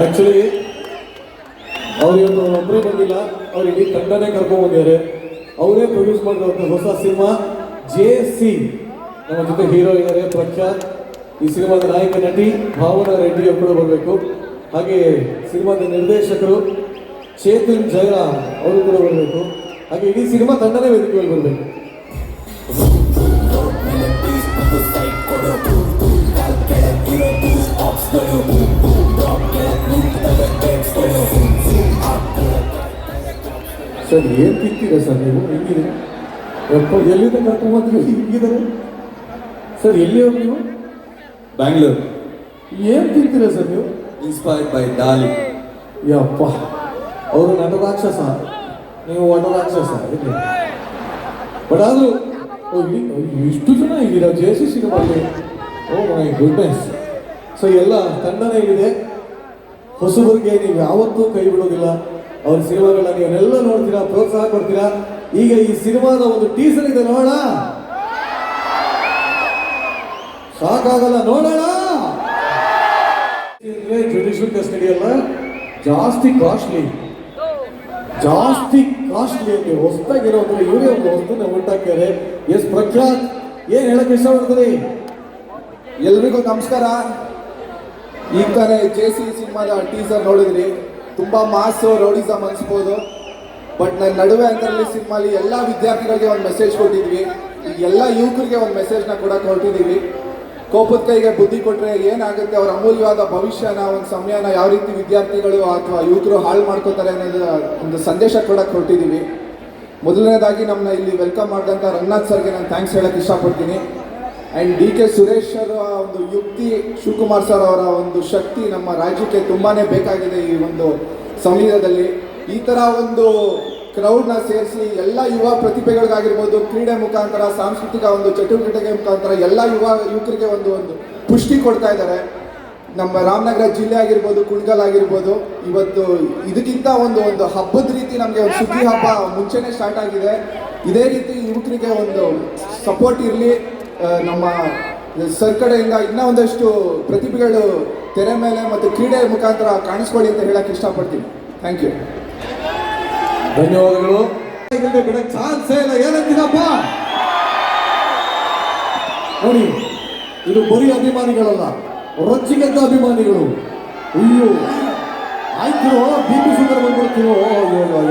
Actually ಅವ್ರು ಒಬ್ಬರೇ ಬಂದಿಲ್ಲ. ಅವ್ರು ಇಡೀ ತಂಡನೇ ಕರ್ಕೊಂಡ್ಬಂದಿದ್ದಾರೆ ಅವರೇ ಪ್ರೊಡ್ಯೂಸ್ ಮಾಡಿರೋ ಹೊಸ ಸಿನಿಮಾ ಜೆ ಸಿ ನಮ್ಮ ಜೊತೆ ಹೀರೋ ಇದ್ದಾರೆ ಪ್ರಖ್ಯಾತ್. ಈ ಸಿನಿಮಾದ ನಾಯಕ, ನಟಿ ಭಾವನಾ ರೆಡ್ಡಿ ಕೂಡ ಬರಬೇಕು. ಹಾಗೆ ಸಿನಿಮಾದ ನಿರ್ದೇಶಕರು ಚೇತನ್ ಜಯರಾಮ್ ಅವರು ಕೂಡ ಬರಬೇಕು. ಹಾಗೆ ಇಡೀ ಸಿನಿಮಾ ತಂಡನೇ ವೇದಿಕೆಯಲ್ಲಿ ಬರಬೇಕು. ಸರ್ ಏನು ತಿಂತೀರಾ ಸರ್ ನೀವು? ಹೆಂಗಿದೆ? ಎಲ್ಲಿಂದ ಕರ್ಕೊಂಡ್ಬಂದ್ರಿ ಹಿಂಗಿದ್ದಾರೆ ಸರ್ ಎಲ್ಲಿ ಹೋಗಿ ನೀವು? ಬ್ಯಾಂಗ್ಳೂರು. ಏನು ತಿಂತೀರಾ ಸರ್ ನೀವು? ಇನ್ಸ್ಪೈರ್ಡ್ ಬೈ ಡಾಲಿ ಯಪ್ಪ ಅವರು ನಟ ರಾಕ್ಷಸ. ನೀವು ಒಣ ರಾಕ್ಷಸ ಬಟ್ ಆದರೂ ಇಷ್ಟು ಜನ ಇದ್ದೀರಾ? ಜೆ ಸಿ ಸಿನಿಮಾಲ್ಲಿ ಓ ಮೈ ಗುಡ್ನೆಸ್. ಸೊ ಎಲ್ಲ ತಂಡನೇ ಇದೆ. ಹೊಸಬರಿಗೆ ನೀವು ಯಾವತ್ತೂ ಕೈ ಬಿಡೋದಿಲ್ಲ. ಅವ್ರ ಸಿನಿಮಾಗಳನ್ನ ನೀವೆಲ್ಲ ನೋಡ್ತೀರಾ, ಪ್ರೋತ್ಸಾಹ ಕೊಡ್ತೀರಾ? ಈಗ ಈ ಸಿನಿಮಾದ ಒಂದು ಟೀಸರ್ ಇದೆ, ನೋಡೋಣ. ಸಾಕಾಗಲ್ಲ, ನೋಡೋಣ. ಜುಡಿಷಿಯಲ್ ಕಸ್ಟಡಿ ಅಲ್ಲ, ಜಾಸ್ತಿ ಕಾಸ್ಟ್ಲಿ ಜಾಸ್ತಿ ಕಾಸ್ಟ್ಲಿ ಅಂತ ಹೊಸದಾಗಿರೋ ಅಂದ್ರೆ ಇವರೇ ಒಂದು ವಸ್ತುನ ಹೊಂಟಾಕ್ತಾರೆ ಎಸ್ ಪ್ರಖ್ಯಾತ್, ಏನ್ ಹೇಳಕ್ ಇಷ್ಟಪಡ್ತೀರಿ? ಎಲ್ರಿಗೂ ನಮಸ್ಕಾರ. ಈ ತಾನೆ ಜೆ ಸಿ ಸಿನಿಮಾದ ಟೀಸರ್ ನೋಡಿದ್ರಿ. ತುಂಬ ಮಾಸು ರೌಡಿಸಮ್ ಅನ್ಸ್ಬೋದು ಬಟ್ ನನ್ನ ನಡುವೆ ಅಂತರಲ್ಲಿ ಸಿನಿಮಾಲಿ ಎಲ್ಲ ವಿದ್ಯಾರ್ಥಿಗಳಿಗೆ ಒಂದು ಮೆಸೇಜ್ ಕೊಟ್ಟಿದ್ವಿ. ಎಲ್ಲ ಯುವಕರಿಗೆ ಒಂದು ಮೆಸೇಜ್ನ ಕೂಡ ಕೊಟ್ಟಿದ್ದೀವಿ. ಕೋಪದ ಕೈಗೆ ಬುದ್ಧಿ ಕೊಟ್ಟರೆ ಏನಾಗುತ್ತೆ, ಅವ್ರ ಅಮೂಲ್ಯವಾದ ಭವಿಷ್ಯನ, ಒಂದು ಸಮಯನ ಯಾವ ರೀತಿ ವಿದ್ಯಾರ್ಥಿಗಳು ಅಥವಾ ಯುವಕರು ಹಾಳು ಮಾಡ್ಕೋತಾರೆ ಅನ್ನೋದು ಒಂದು ಸಂದೇಶ ಕೂಡ ಕೊಟ್ಟಿದ್ದೀವಿ. ಮೊದಲನೇದಾಗಿ ನಮ್ಮನ್ನ ಇಲ್ಲಿ ವೆಲ್ಕಮ್ ಮಾಡಿದಂಥ ರಂಗನಾಥ್ ಸರ್ಗೆ ನಾನು ಥ್ಯಾಂಕ್ಸ್ ಹೇಳಕ್ಕೆ ಇಷ್ಟಪಡ್ತೀನಿ. ಆ್ಯಂಡ್ ಡಿ ಕೆ ಸುರೇಶ್ ಅವರ ಒಂದು ಯುಕ್ತಿ, ಶಿವಕುಮಾರ್ ಸರ್ ಅವರ ಒಂದು ಶಕ್ತಿ ನಮ್ಮ ರಾಜ್ಯಕ್ಕೆ ತುಂಬಾ ಬೇಕಾಗಿದೆ ಈ ಒಂದು ಸಂವಿಧಾನದಲ್ಲಿ. ಈ ಥರ ಒಂದು ಕ್ರೌಡ್ನ ಸೇರಿಸಿ ಎಲ್ಲ ಯುವ ಪ್ರತಿಭೆಗಳಿಗಾಗಿರ್ಬೋದು, ಕ್ರೀಡೆ ಮುಖಾಂತರ, ಸಾಂಸ್ಕೃತಿಕ ಒಂದು ಚಟುವಟಿಕೆ ಮುಖಾಂತರ ಎಲ್ಲ ಯುವ ಯುವಕರಿಗೆ ಒಂದು ಒಂದು ಪುಷ್ಟಿ ಕೊಡ್ತಾ ಇದ್ದಾರೆ. ನಮ್ಮ ರಾಮನಗರ ಜಿಲ್ಲೆ ಆಗಿರ್ಬೋದು ಕುಣಿಗಲ್ ಆಗಿರ್ಬೋದು, ಇವತ್ತು ಇದಕ್ಕಿಂತ ಒಂದು ಒಂದು ಹಬ್ಬದ ರೀತಿ ನಮಗೆ ಒಂದು ಸುದ್ದಿ ಹಬ್ಬ ಮುಂಚೆನೇ ಸ್ಟಾರ್ಟ್ ಆಗಿದೆ. ಇದೇ ರೀತಿ ಯುವಕರಿಗೆ ಒಂದು ಸಪೋರ್ಟ್ ಇರಲಿ. ನಮ್ಮ ಸರ್ ಕಡೆಯಿಂದ ಇನ್ನೂ ಒಂದಷ್ಟು ಪ್ರತಿಭೆಗಳು ತೆರೆ ಮೇಲೆ ಮತ್ತು ಕ್ರೀಡೆ ಮುಖಾಂತರ ಕಾಣಿಸ್ಕೊಳ್ಳಿ ಅಂತ ಹೇಳಕ್ಕೆ ಇಷ್ಟಪಡ್ತೀನಿ. ಥ್ಯಾಂಕ್ ಯು ಧನ್ಯವಾದಗಳು. ಬಿಡಕ್ ಚಾನ್ಸೇ ಇಲ್ಲ. ಏನಂತೀರಪ್ಪ ನೋಡಿ ಇದು ಬರೀ ಅಭಿಮಾನಿಗಳಲ್ಲ ರೊಚ್ಚಿಗೆದ್ದ ಅಭಿಮಾನಿಗಳು. ಅಯ್ಯೋ ಆಯ್ತು ಬಿ ಪಿ ಶುಗರ್ ಬಂದ್ಬಿಡ್ತೀರೋ.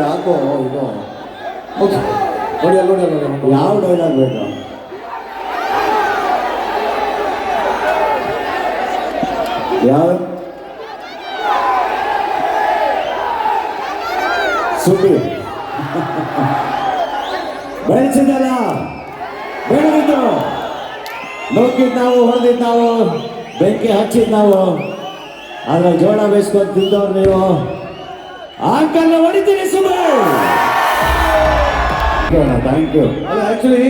ಯಾಕೋ ಇದು. ಓಕೆ ನೋಡಿ ಅಲ್ಲಿ ನೋಡಿ ಅಲ್ಲಿ ನೋಡಿ. ಯಾವ ಡೈಲಾಗ್ ಬೇಕು? ಯಾವ ಸುದ್ದಿ ಬೆಳೆಸಿದಲ್ಲ ಬೆಳೆದಿದ್ದು. ನೋಕಿದ್ ನಾವು ಹೊಡೆದಿದ್ದು ನಾವು ಬೆಂಕಿ ಹಚ್ಚಿದ್ ನಾವು. ಆದ್ರೆ ಜೋಳ ಬೇಯಿಸ್ಕೊಂಡು ತಿಂದವ್ರು ನೀವು. ಆಕಲ್ಲ ಹೊಡಿತೀನಿ ಥ್ಯಾಂಕ್ ಯು ಅಲ್ಲ ಆಕ್ಚುಲಿ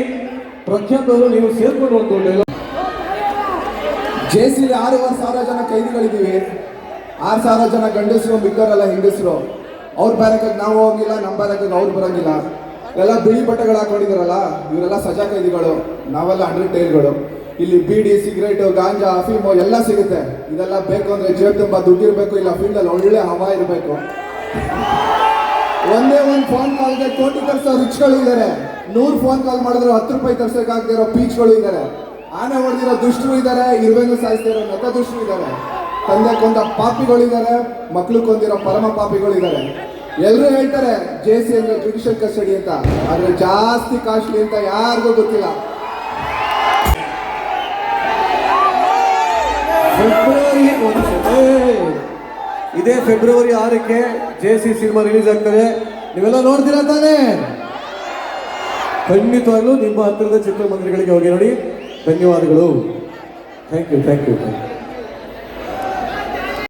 ಪ್ರಖ್ಯಾತ್ ಅವರು ನೀವು ಸೇರ್ಕೊಂಡು ಒಂದು dialogue ಜೆ ಸಿಲಿ ಆರೂವರೆ ಸಾವಿರ ಜನ ಕೈದಿಗಳಿದ್ದೀವಿ. ಆರು ಸಾವಿರ ಜನ ಗಂಡಸರು, ಮಿಕ್ಕವರೆಲ್ಲ ಹೆಂಗಸರು. ಅವ್ರ ಬ್ಯಾರಕ್ಕಾಗಿ ನಾವು ಹೋಗಿಲ್ಲ ನಮ್ಮ ಬ್ಯಾರಕ್ಕಾಗಿ ಅವ್ರು ಬರೋಂಗಿಲ್ಲ. ಎಲ್ಲ ಬಿಳಿ ಬಟ್ಟೆಗಳು ಹಾಕೊಂಡಿದಾರಲ್ಲ, ಇವರೆಲ್ಲ ಸಜಾ ಕೈದಿಗಳು. ನಾವೆಲ್ಲ ಅಂಡರ್ ಟೈರ್ಗಳು ಇಲ್ಲಿ ಬೀಡಿ, ಸಿಗರೇಟು, ಗಾಂಜಾ, ಅಫೀಮು ಎಲ್ಲ ಸಿಗುತ್ತೆ. ಇದೆಲ್ಲ ಬೇಕು ಅಂದರೆ ಜೇಬ್ ತುಂಬ ಇರಬೇಕು, ಇಲ್ಲ ಫೀಲ್ಡಲ್ಲಿ ಒಳ್ಳೆ ಹವಾ ಇರಬೇಕು. ಒಂದೇ ಒಂದು ಫೋನ್ ಕಾಲ್ಗೆ ಕೋಟಿ ತರಿಸೋ ರಿಚ್ಗಳು ಇದ್ದಾರೆ ನೂರು ಫೋನ್ ಕಾಲ್ ಮಾಡಿದ್ರು ಹತ್ತು ರೂಪಾಯಿ ತರ್ಸೋಕ್ಕಾಗದೇ ಇರೋ ಪೀಚ್ಗಳು ಇದ್ದಾರೆ ಆನೆ ಹೊಡೆದಿರೋ ದುಷ್ಟರು ಇದ್ದಾರೆ ಇರುವೆನು ಸಾಯಿಸ್ತಾ ಇರೋ ನತ ದುಷ್ಟರು ಇದ್ದಾರೆ. ತಂದೆ ಕೊಂದ ಪಾಪಿಗಳಿದ್ದಾರೆ ಮಕ್ಕಳು ಕೊಂದಿರೋ ಪರಮ ಪಾಪಿಗಳಿದ್ದಾರೆ ಎಲ್ಲರೂ ಹೇಳ್ತಾರೆ, ಜೆ ಸಿ ಅಂದ್ರೆ ಜುಡಿಷಿಯಲ್ ಕಸ್ಟಡಿ ಅಂತ. ಆದ್ರೆ ಜಾಸ್ತಿ ಕಾಸ್ಟ್ಲಿ ಅಂತ ಯಾರಿಗೂ ಗೊತ್ತಿಲ್ಲ. ಇದೇ ಫೆಬ್ರವರಿ ಆರಕ್ಕೆ ಜೆ ಸಿ ಸಿನಿಮಾ ರಿಲೀಸ್ ಆಗ್ತದೆ. ನೀವೆಲ್ಲ ನೋಡ್ತೀರಾ ತಾನೇ? ಖಂಡಿತವಾಗ್ಲೂ ನಿಮ್ಮ ಹತ್ತಿರದ ಚಿತ್ರಮಂದಿರಗಳಿಗೆ ಹೋಗಿ ನೋಡಿ. ಧನ್ಯವಾದಗಳು. Thank you thank you thank you